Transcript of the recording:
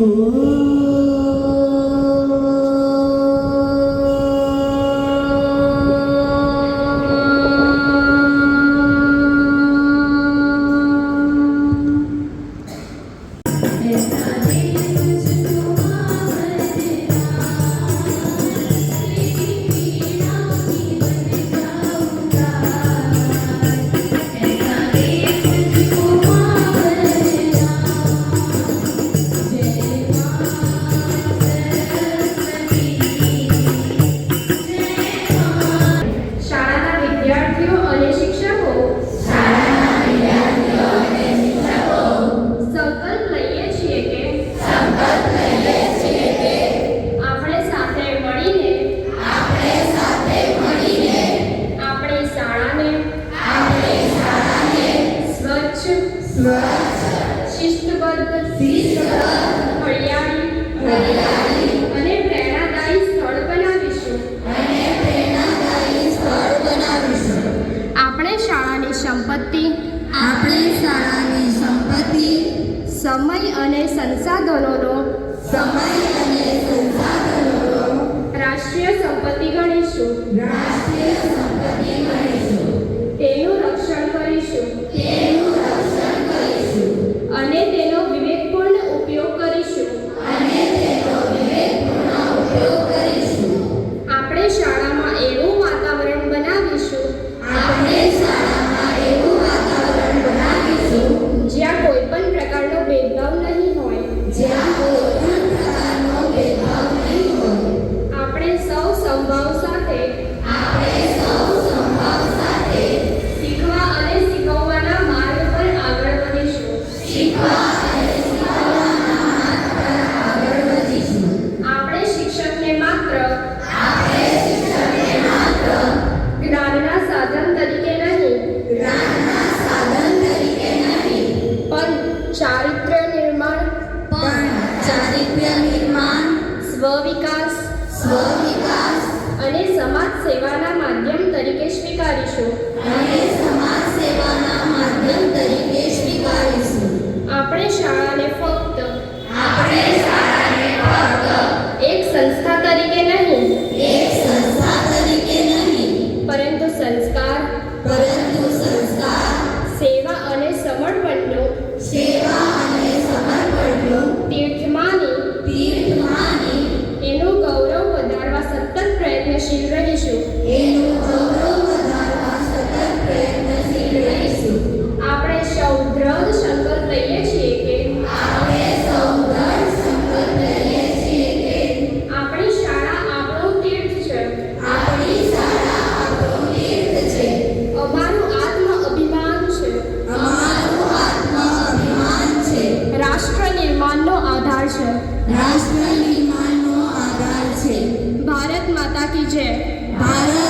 Oh. સ્વચ્છ શિસ્તબદ્ધ શિસ્તબદ્ધ સ્થળ બનાવીશું બનાવીશું આપણે શાળાની સંપત્તિ. આપણે શાળાની સંપત્તિ. સમય અને સંસાધનોનો. સમય અને સંસાધનોનો. રાષ્ટ્રીય સંપત્તિ ગણીશું. રાષ્ટ્રીય permanente નિર્માણ સ્વવિકાસ સ્વવિકાસ અને સમાજ સેવાના માધ્યમ તરીકે સ્વીકારીશું. રાષ્ટ્ર નિર્માણનો આધાર છે. ભારત માતા કી જય. ભારત